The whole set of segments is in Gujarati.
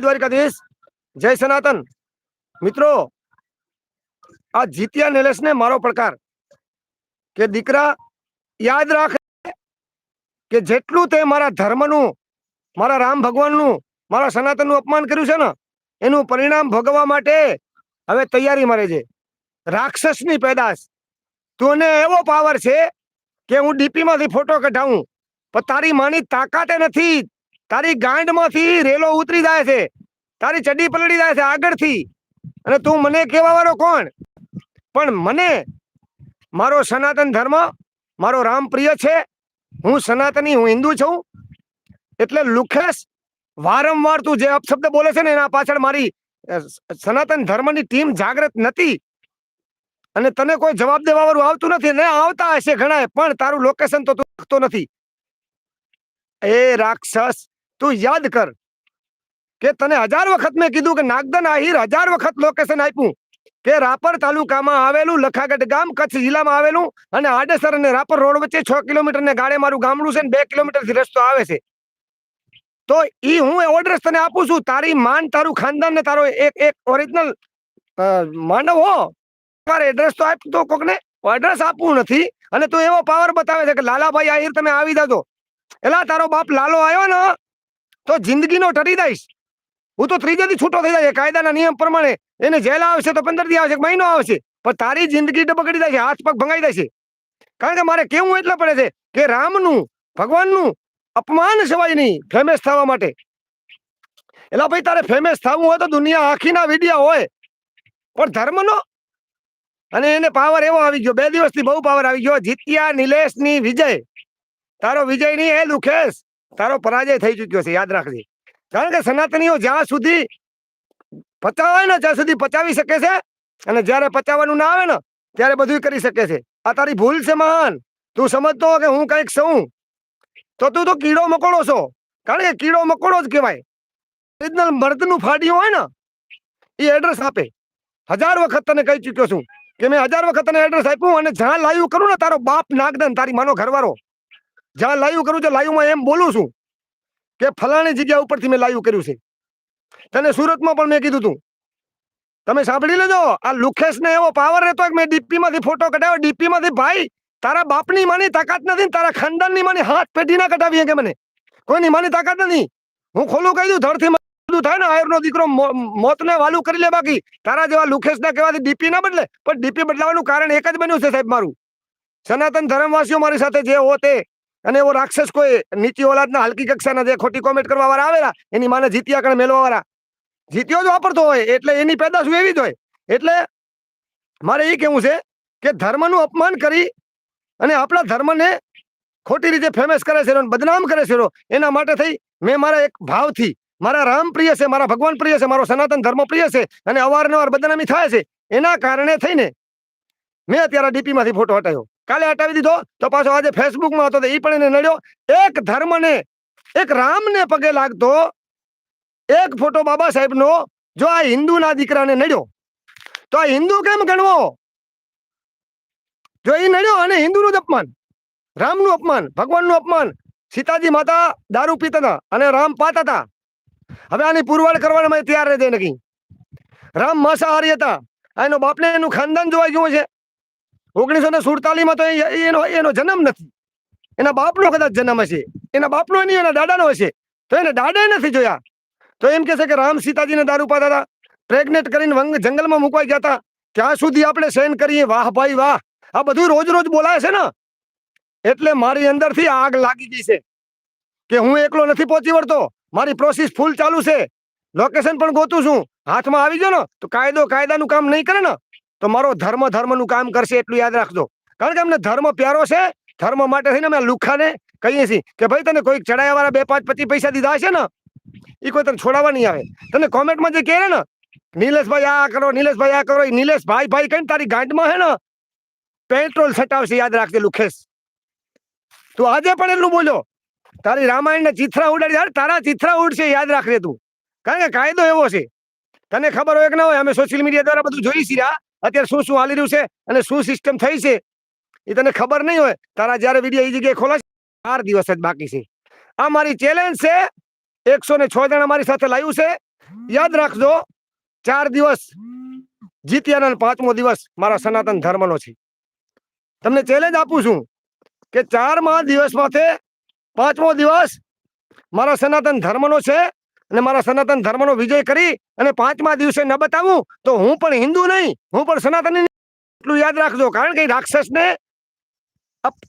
દ્વારકાધીશ. જય સનાતન. મિત્રો, આ જીત્યા નિલેશ ને મારો પડકાર કે દીકરા યાદ રાખે કે જેટલું તે મારા ધર્મનું, મારા રામ ભગવાનનું, મારા સનાતનનું અપમાન કર્યું છે ને, એનું પરિણામ ભોગવવા માટે હવે તૈયારી મારે છે. રાક્ષસની પેદાશ. તું એવો પાવર છે કે હું ડીપી માંથી ફોટો કઢાવું, પણ તારી માની તાકાતે નથી. તારી ગાંડમાંથી રેલો ઉતરી જાય છે. તારી ચડી પલળી જાય છે આગળથી. અને તું મને કહેવા વાળો કોણ? પણ મને મારો સનાતન ધર્મ, મારો રામ પ્રિય છે. હું સનાતની, હું હિન્દુ છું. એટલે લુખેશ, વારંવાર તું જે અપશબ્દ બોલે છે ને એના પાછળ મારી સનાતન ધર્મની ટીમ જાગૃત નથી. અને તને કોઈ જવાબ દેવા વાળું આવતું નથી. ને આવતા હશે ઘણા પણ તારું લોકેશન તો તું નથી. એ રાક્ષસ તું યાદ કર કે તને હજાર વખત મેં કીધું કે નાગદન આહિર હજાર વખત લોકેશન આપ્યું કે રાપર તાલુકામાં આવેલું લખાગઢ ગામ, કચ્છ જિલ્લામાં આવેલું અને આડેસર અને રાપર રોડ વચ્ચે છ કિલોમીટર ને ગાડે મારું ગામડું છે ને બે કિલોમીટરથી રસ્તો આવે છે. તો એ હું ઓર્ડર તને આપું છું. તારી માન, તારું ખાનદાન ને તારો એક એક ઓરિજિનલ માનવ હો. તારે એડ્રેસ તો આપ તો કોકને. એડ્રેસ આપવું નથી અને તું એવો પાવર બતાવે છે કે લાલાભાઈ આહિર તમે આવી જાજો. એલા, તારો બાપ લાલો આવ્યો ને તો જિંદગીનો ટરી દઈશ. હું તો ત્રીજે દી છૂટો થઈ જાય. કાયદાના નિયમ પ્રમાણે એને જેલ આવશે તો પંદર દી આવશે મહિનો આવશે. પણ તારી જિંદગી બગડી જાય છે, હાથ પગ ભંગાઈ જાય છે. કારણ કે મારે કેવું એટલે પડે છે કે રામનું, ભગવાનનું અપમાન સવાય નહીં ફેમસ થવા માટે. એટલે ભાઈ, તારે ફેમસ થવું હોય તો દુનિયા આખીના વિડિયા હોય. પણ ધર્મનો? અને એને પાવર એવો આવી ગયો. બે દિવસથી બહુ પાવર આવી ગયો. જીત્યા નિલેશની વિજય. તારો વિજય નહીં એ લુખેશ. તારો પરાજય થઈ ચુક્યો છે, યાદ રાખજે. કારણ કે સનાતનીઓ જ્યાં સુધી પચાવે ને, ત્યાં સુધી પચાવી શકે છે અને જ્યારે પચાવવાનું ના આવે ને, ત્યારે બધું કરી શકે છે. આ તારી ભૂલ છે, મહાન. તું સમજતો કે હું કંઈક છું. તો તું તો કીડો મકોડો છો. કારણ કે કીડો મકોડો જ કહેવાય. ઓરિજિનલ મર્દનું ફાડ્યું હોય ને, એ એડ્રેસ આપે. હજાર વખત તને કહી ચૂક્યો છું કે મેં હજાર વખત તને એડ્રેસ આપ્યું અને જ્યાં લાવ્યું કરું ને, તારો બાપ નાગદન, તારી માનો ઘરવાળો. જ્યાં લાઈવ કરું છું લાઈવમાં એમ બોલું છું કે ફલાણી જગ્યા ઉપરથી મેં લાઈવ કર્યું છે. તને સુરતમાં પણ મેં કીધું તું. તમે સાંભળી લેજો, આ લુખેશ ને એવો પાવર રહેતો કે મેં ડીપીમાંથી ફોટો કઢાવ્યો, ડીપીમાંથી ભાઈ, તારા બાપની માની તાકાત નથી તારા ખાનદાનની માની હાથ પેઢી ના કઢાવી કે મને? કોઈની માની તાકાત નથી? હું ખોલું કહી દઉં ધરથી બધું થાય ને, આયરનો દીકરો મોતને વાલું કરી લે બાકી. તારા જેવા લુખેશ ના કહેવાથી ડીપી ના બદલે, પણ ડીપી બદલાવાનું કારણ એક જ બન્યું છે સાહેબ મારું. સનાતન ધર્મવાસીઓ મારી સાથે જે હો તે અને એવો રાક્ષસ કોઈ નીચી ઓલાદના હલકી કક્ષાના જે ખોટી કોમેન્ટ કરવા વાળા આવેલા, એની માને જીત્યા કણે મેળવા વાળા જીત્યો જ વાપરતો હોય, એટલે એની પેદાશ એવી જ હોય. એટલે મારે એ કેવું છે કે ધર્મનું અપમાન કરી અને આપણા ધર્મને ખોટી રીતે ફેમસ કરે છે બદનામ કરે છે એના માટે થઈ મેં મારા એક ભાવથી, મારા રામ પ્રિય છે, મારા ભગવાન પ્રિય છે, મારો સનાતન ધર્મ પ્રિય છે અને અવારનવાર બદનામી થાય છે. એના કારણે થઈને મેં અત્યારે ડીપીમાંથી ફોટો હટાવ્યો કાલે હટાવી દીધો? તો પાછો આજે ફેસબુકમાં હતો એ પણ એને નડ્યો. એક ધર્મને, એક રામને પગે લાગતો એક ફોટો બાબા સાહેબનો, જો આ હિન્દુના દીકરાને નડ્યો. તો આ હિન્દુ કેમ ગણવો? જો એ નડ્યો અને હિન્દુનું જ અપમાન, રામનું અપમાન, ભગવાનનું અપમાન, સીતાજી માતા દારૂ પીતા હતા અને રામ પાતા હતા હવે આની પુરવાડ કરવાના તૈયાર રહેજે નક્કી. રામ માંસાહારી હતા. એનો બાપને એનું ખાનદાન જોવા ગયું છે. ઓગણીસો ને સુડતાલીસમાં તો એનો એનો જન્મ નથી. એના બાપનો કદાચ જન્મ હશે. એના બાપનો નહીં, એના દાદાનો હશે. તો એને દાદાએ નથી જોયા. તો એમ કહેશે કે રામ સીતાજીને દારૂ પાતા હતા પ્રેગ્નેટ કરીને વંગ જંગલમાં મુકવાઈ ગયા હતા ત્યાં સુધી આપણે સહન કરીએ. વાહ ભાઈ વાહ. આ બધું રોજ રોજ બોલાય છે ને. એટલે મારી અંદરથી આગ લાગી ગઈ છે કે હું એકલો નથી પહોંચી વળતો. મારી પ્રોસેસ ફૂલ ચાલુ છે. લોકેશન પણ ગોતું છું. હાથમાં આવી ગયો ને, તો કાયદો કાયદાનું કામ નહીં કરે ને. તો મારો ધર્મ ધર્મનું કામ કરશે એટલું યાદ રાખજો. કારણ કે અમને ધર્મ પ્યારો છે, ધર્મ માટે થઈને અમે લુખાને કહીએ છીએ કે ભાઈ તને કોઈક ચડાયા વાળા બે પાંચ પચીસ પૈસા દીધા હશે ને એ કોઈ તને છોડાવવા નહીં આવે. તને કોમેન્ટમાં જે કહે ને, નિલેશભાઈ આ કરો, નિલેશભાઈ આ કરો એ નિલેશ ભાઈ કઈ તારી ગાંઠમાં હે ને, પેટ્રોલ છટાવશે યાદ રાખજે લુખેશ. તું આજે પણ એટલું બોલ્યો. તારી રામાયણ ચિત્રા ઉડાડી યાર તારા ચિત્રા ઉડશે, યાદ રાખજે તું. કારણ કે કાયદો એવો છે. તને ખબર હોય કે ના હોય, અમે સોશિયલ મીડિયા દ્વારા બધું જોઈ છીએ અત્યારે શું શું હાલી રહ્યું છે અને શું સિસ્ટમ થઈ છે એ તને ખબર નહીં હોય, તારા જ્યારે વીડિયો એ જગ્યાએ ખોલાશે, ચાર દિવસ જ બાકી છે. આ મારી ચેલેન્જ છે, એકસો ને છ જણા મારી સાથે લાવ્યું છે. યાદ રાખજો, ચાર દિવસ જીત્યાના પાંચમો દિવસ મારા સનાતન ધર્મનો છે. તમને ચેલેન્જ આપું છું કે ચારમાં દિવસમાંથી પાંચમો દિવસ મારા સનાતન ધર્મનો છે અને મારા સનાતન ધર્મનો વિજય કરી અને પાંચમા દિવસે ન બતાવું, તો હું પણ હિન્દુ નહીં. હું પણ સનાતની એટલું યાદ રાખજો, કારણ કે રાક્ષસને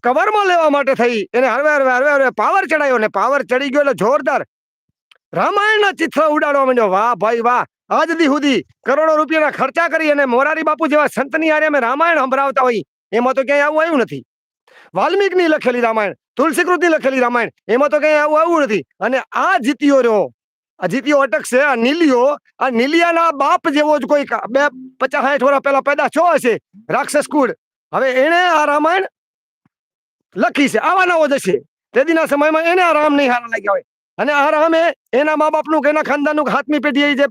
કવરમાં લેવા માટે થઈ. એને હરવે હરવે હરવે હરવે પાવર ચડાયો ને પાવર ચડી ગયો એટલે જોરદાર રામાયણના ચિત્ર ઉડાડવા માંડ્યો. વાહ ભાઈ વાહ. આજ દી સુધી કરોડો રૂપિયાના ખર્ચા કરી અને મોરારી બાપુ જેવા સંતની આરે અમે રામાયણ સંભળાવતા હોય. એમાં તો ક્યાંય આવું આવ્યું નથી. વાલ્મીકની લખેલી રામાયણ, તુલસીકૃતની લખેલી રામાયણ, એમાં તો ક્યાંય આવું આવ્યું નથી. અને આ જીત્યો રહ્યો. આ જીતીયો અટકશે, આ નીલિયો, આ નીલિયાના બાપ જેવો જ કોઈ બે પચાસ સાઠ વર્ષ પહેલા પેદા છો હશે, રાક્ષસ કુળ. હવે એને આ રામાયણ લખી છે, આવા નવો જશે. તેદીના સમયમાં એને આ રામ નહીં હારા લાગ્યા હોય. અને આ રામે એના મા બાપનું કે એના ખાનદાનનું હાથમી પેઢીએ જે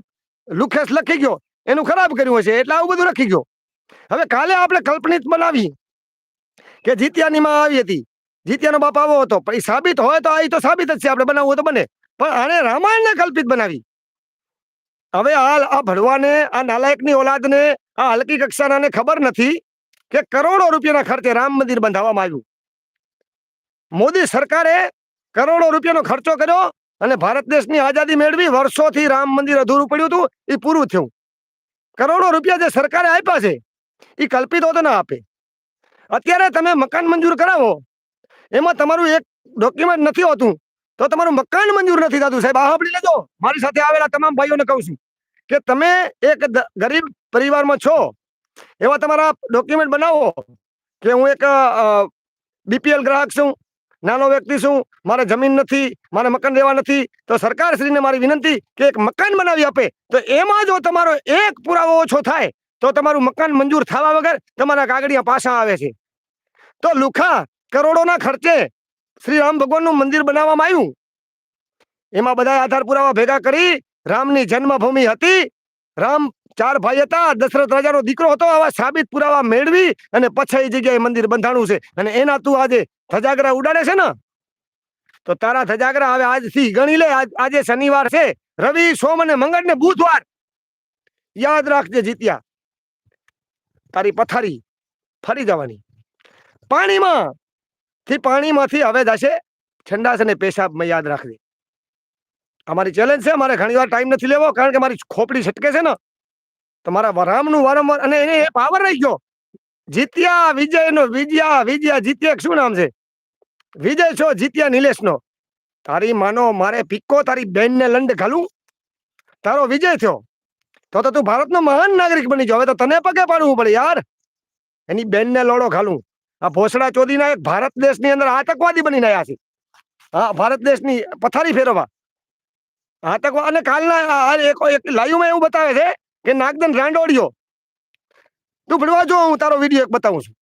લુખેસ લખી ગયો, એનું ખરાબ કર્યું હશે, એટલે આવું બધું લખી ગયો. હવે કાલે આપણે કલ્પનિત બનાવી કે જીત્યાની માં આવી હતી. જીત્યાનો બાપ આવો હતો, પણ એ સાબિત હોય તો આ તો સાબિત જ છે, આપણે બનાવવું તો બને. પણ આને રામાયણને કલ્પિત બનાવી. હવે આ આ ભડવાને, આ નાલાયકની ઓલાદને, આ હલકી કક્ષાનાને ખબર નથી કે કરોડો રૂપિયાના ખર્ચે રામ મંદિર બંધાવવામાં આવ્યું. મોદી સરકારે કરોડો રૂપિયાનો ખર્ચો કર્યો અને ભારત દેશની આઝાદી મેળવી વર્ષોથી રામ મંદિર અધૂરું પડ્યું હતું, એ પૂરું થયું. કરોડો રૂપિયા જે સરકારે આપ્યા છે, એ કલ્પિત હોતો ના આપે. અત્યારે તમે મકાન મંજૂર કરાવો, એમાં તમારું એક ડોક્યુમેન્ટ નથી હોતું. તો તમારું મકાન મંજૂર નથી થતું. સાહેબ, આ સાંભળી લેજો. મારી સાથે આવેલા તમામ ભાઈઓને કહું છું કે તમે એક ગરીબ પરિવારમાં છો, એવા તમારા ડોક્યુમેન્ટ બનાવો કે હું એક બીપીએલ ગ્રાહક છું, નાનો વ્યક્તિ છું, મારે જમીન નથી, મારે મકાન રહેવા નથી, તો સરકારશ્રીને મારી વિનંતી કે એક મકાન બનાવી આપે. તો એમાં જો તમારો એક પુરાવો ઓછો થાય, તો તમારું મકાન મંજૂર થવા વગર તમારા કાગળિયા પાછા આવે છે. તો લુખા કરોડોના ખર્ચે શ્રી રામ ભગવાનનું મંદિર બનાવવામાં આવ્યું. એમાં બધા આધાર પુરાવા ભેગા કરી રામની જન્મભૂમિ હતી. રામ ચાર ભાઈ હતા, દશરથ રાજાનો દીકરો હતો, આવા સાબિત પુરાવા મેળવી અને પછી એ જગ્યાએ મંદિર બંધાણું છે. અને એના તું આજે ધજાગરા ઉડાડે છે ને? તો તારા ધજાગરા હવે આજથી ગણી લે આજે શનિવાર છે. રવિ, સોમ અને મંગળ ને બુધવાર. યાદ રાખજે જીત્યા. તારી પથારી ફરી જવાની. પાણીમાં થી પાણીમાંથી હવે જશે. ઠંડાશ અને પેશાબમાં યાદ રાખજે. અમારી ચેલેન્જ છે, મારે ઘણી વાર ટાઈમ નથી લેવો, કારણ કે મારી ખોપડી છટકે છે ને. તો વરામનું વારંવાર અને એને એ પાવર રહી ગયો. જીત્યા વિજય નો વિજયા વિજયા, જીત્યા શું નામ છે? વિજય છો, જીત્યા નિલેશ નો તારી માનો, મારે પિક્કો, તારી બેન ને લંડ ઘાલું. તારો વિજય થયો. તો તો તું ભારતનો મહાન નાગરિક બની જાવ હવે તો તને પગે પાડવું પડે યાર. એની બેન ને લોડો ઘાલું. આ ભોસડા ચોધીના એક ભારત દેશની અંદર આતંકવાદી બનીને આવ્યા છે. હા ભારત દેશની પથારી ફેરવવા. આતંકવાદ અને કાલના એક લાઈવમાં એવું બતાવે છે કે નાગદન રાંડોડિયો તું ભણવા જો, હું તારો વીડિયો એક બતાવું છું.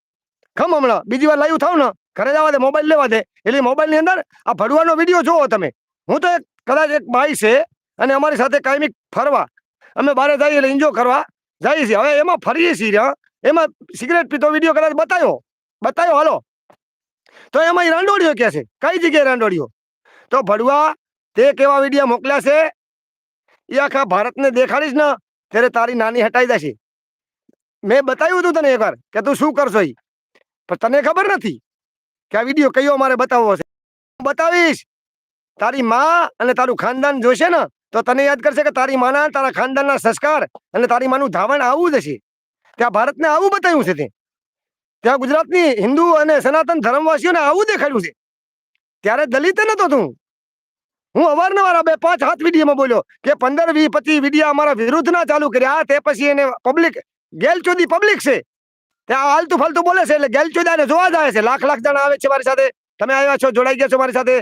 ખમ હમણાં, બીજી વાર લાઈવ થાવ ને, ઘરે જવા દે, મોબાઈલ લેવા દે. એટલે મોબાઈલની અંદર આ ભડવાનો વીડિયો જોવો તમે. હું તો એક કદાચ એક ભાઈ છે અને અમારી સાથે કાયમિક ફરવા. અમે બહાર જઈએ એટલે એન્જોય કરવા. જઈએ છીએ. હવે એમાં ફરીએ છીએ એમાં સિગરેટ પીતો વીડિયો કદાચ બતાવ્યો બતાવ્યો હાલો. તો એમાં રાંડોળીઓ કે છે. કઈ જગ્યાએ રાંડોળીઓ? તો ભડવા તે કેવા વિડીયા મોકલ્યા છે? એ આખા ભારતને દેખાડીશ ને, ત્યારે તારી નાની હટાઈ જશે. મેં બતાવ્યું હતું તને એકવાર કે તું શું કરશો એ પણ તને ખબર નથી કે આ વીડિયો કયો મારે બતાવવો છે. બતાવીશ. તારી માં અને તારું ખાનદાન જોશે ને, તો તને યાદ કરશે કે તારી માના, તારા ખાનદાનના સંસ્કાર અને તારી માનું ધાવણ આવું જ હશે. ત્યાં ભારતને આવું બતાવ્યું છે તે. ત્યાં ગુજરાતની હિન્દુ અને સનાતન ધર્મવાસીઓને આવું દેખાડ્યું છે. ત્યારે દલિત નતો તું. હું અવારનવાર બે પાંચ હાથ વિડીયોમાં બોલ્યો કે પંદર વી પચીસ વિડીયા અમારા વિરુદ્ધના ચાલુ કર્યા. તે પછી એને પબ્લિક ગેલચોદી પબ્લિક છે. ત્યાં હાલતું ફાલતું બોલે છે એટલે ગેલચોદાને જોવા જાય છે. લાખ લાખ જણા આવે છે મારી સાથે. તમે આવ્યા છો, જોડાઈ ગયા છો મારી સાથે.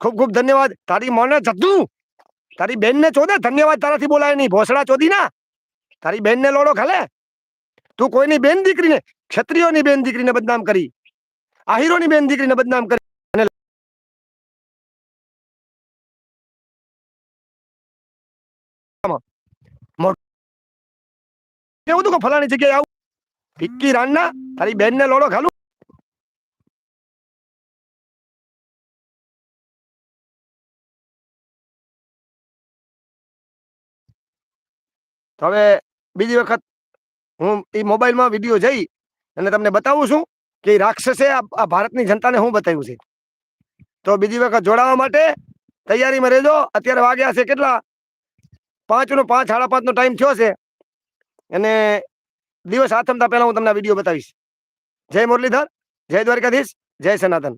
ખૂબ ખૂબ ધન્યવાદ. તારી મોને જતું. તારી બેનને ચોદે. ધન્યવાદ તારાથી બોલાય નહીં. ભોસડા ચોદી ના. તારી બેનને લોડો ખાલે. તું કોઈની બેન દીકરીને ક્ષત્રિયોની બેન દીકરીને બદનામ કરી, આહિરોની બેન દીકરીને બદનામ કરી. અને એવું ફલાણી જગ્યાએ આવું? ભિક્કી રાણના તારી બેનને લોડો તો હવે બીજી વખત હું એ મોબાઈલમાં વીડિયો જઈ અને તમને બતાવું છું કે રાક્ષસે આ ભારતની જનતાને શું બતાવ્યું છે. તો બીજી વખત જોડાવા માટે તૈયારીમાં રહેજો. અત્યારે વાગ્યા છે કેટલા? પાંચ નો પાંચ, સાડા પાંચ નો ટાઈમ થયો છે. અને દિવસ આથમતા પહેલા હું તમને વીડિયો બતાવીશ. જય મુરલીધર, જય દ્વારકાધીશ, જય સનાતન.